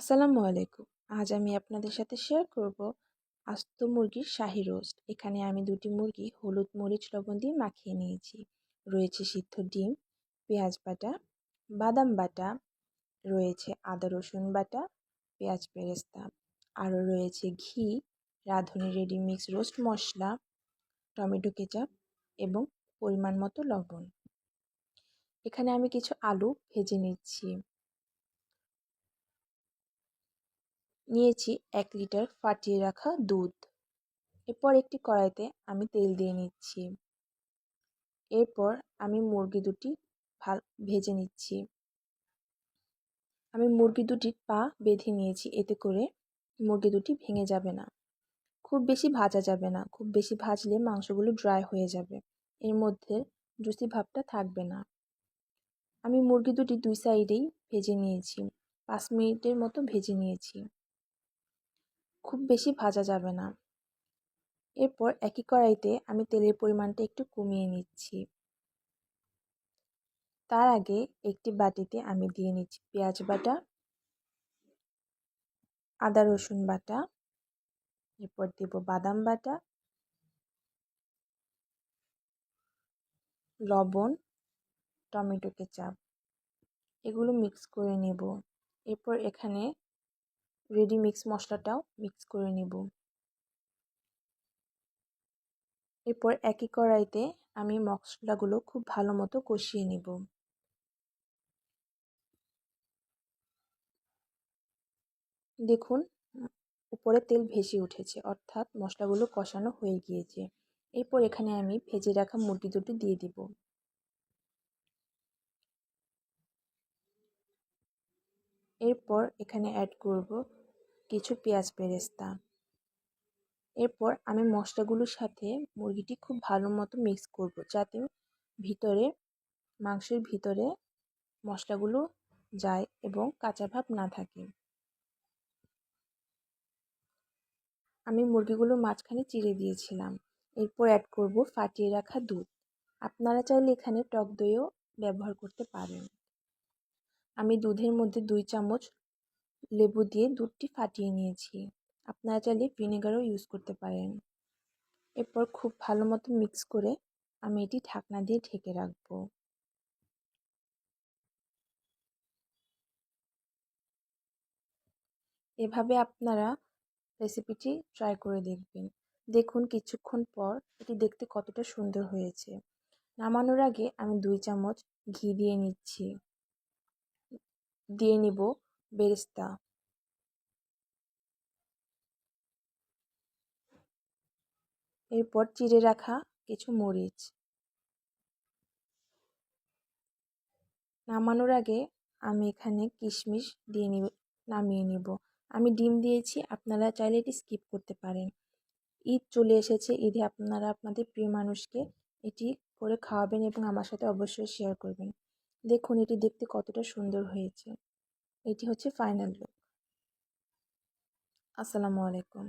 আসসালামু আলাইকুম। আজ আমি আপনাদের সাথে শেয়ার করব আস্ত মুরগির শাহি রোস্ট এখানে আমি দুটি মুরগি হলুদ মরিচ লবণ দিয়ে মাখিয়ে নিয়েছি। রয়েছে সিদ্ধ ডিম, পেঁয়াজ বাটা, বাদাম বাটা, রয়েছে আদা রসুন বাটা, পেঁয়াজ পেরেস্তা। আরও রয়েছে ঘি, রাঁধুনি রেডি মিক্স রোস্ট মশলা, টমেটো কেচাপ এবং পরিমাণ মতো লবণ। এখানে আমি কিছু আলু ভেজে নিচ্ছি। নিয়েছি এক লিটার ফাটিয়ে রাখা দুধ। এরপর একটি কড়াইতে আমি তেল দিয়ে নিচ্ছি। এরপর আমি মুরগি দুটি ভালো ভেজে নিচ্ছি। আমি মুরগি দুটির পা বেঁধে নিয়েছি, এতে করে মুরগি দুটি ভেঙে যাবে না। খুব বেশি ভাজা যাবে না, খুব বেশি ভাজলে মাংসগুলো ড্রাই হয়ে যাবে। এর মধ্যে জুসি ভাবটা থাকবে না। আমি মুরগি দুটি দুই সাইডেই ভেজে নিয়েছি, পাঁচ মিনিটের মতো ভেজে নিয়েছি। খুব বেশি ভাজা যাবে না। এরপর একই কড়াইতে আমি তেলের পরিমাণটা একটু কমিয়ে নিচ্ছি। তার আগে একটি বাটিতে আমি দিয়ে নিচ্ছি পেঁয়াজ বাটা, আদা রসুন বাটা, এরপর দেব বাদাম বাটা, লবণ, টমেটো কেচাপ। এগুলো মিক্স করে নেব। এরপর এখানে রেডি মিক্স মশলাটাও মিক্স করে নেব। এরপর একই কড়াইতে আমি মশলাগুলো খুব ভালো মতো কষিয়ে নেব। দেখুন, উপরে তেল ভেসে উঠেছে, অর্থাৎ মশলাগুলো কষানো হয়ে গিয়েছে। এরপর এখানে আমি ভেজে রাখা মুরগি দুটি দিয়ে দিব। এরপর এখানে অ্যাড করব কিছু পেঁয়াজ বেরেস্তা। এরপর আমি মশলাগুলোর সাথে মুরগিটি খুব ভালো মতো মিক্স করব যাতে ভিতরে, মাংসের ভিতরে মশলাগুলো যায় এবং কাঁচা ভাব না থাকে। আমি মুরগিগুলো মাঝখানে চিড়ে দিয়েছিলাম। এরপর অ্যাড করব ফাটিয়ে রাখা দুধ। আপনারা চাইলে এখানে টক দইও ব্যবহার করতে পারেন। আমি দুধের মধ্যে দুই চামচ লেবু দিয়ে দুধটি ফাটিয়ে নিয়েছি। আপনারা চাইলে ভিনেগারও ইউজ করতে পারেন। এরপর খুব ভালো মতো মিক্স করে আমি এটি ঢাকনা দিয়ে ঢেকে রাখব। এভাবে আপনারা রেসিপিটি ট্রাই করে দেখবেন। দেখুন কিছুক্ষণ পর এটি দেখতে কতটা সুন্দর হয়েছে। নামানোর আগে আমি দুই চামচ ঘি দিয়ে নিচ্ছি। দিয়ে নিব বেরেস্তা। এরপর চিড়ে রাখা কিছু মরিচ। নামানোর আগে আমি এখানে কিশমিশ দিয়ে নিব, নামিয়ে নিব। আমি ডিম দিয়েছি, আপনারা চাইলে এটি স্কিপ করতে পারেন। ঈদ চলে এসেছে, ঈদে আপনারা আপনাদের প্রিয় মানুষকে এটি করে খাওয়াবেন এবং আমার সাথে অবশ্যই শেয়ার করবেন। দেখুন, এটি দেখতে কতটা সুন্দর হয়েছে। এটি হচ্ছে ফাইনাল লুক আসসালামু আলাইকুম।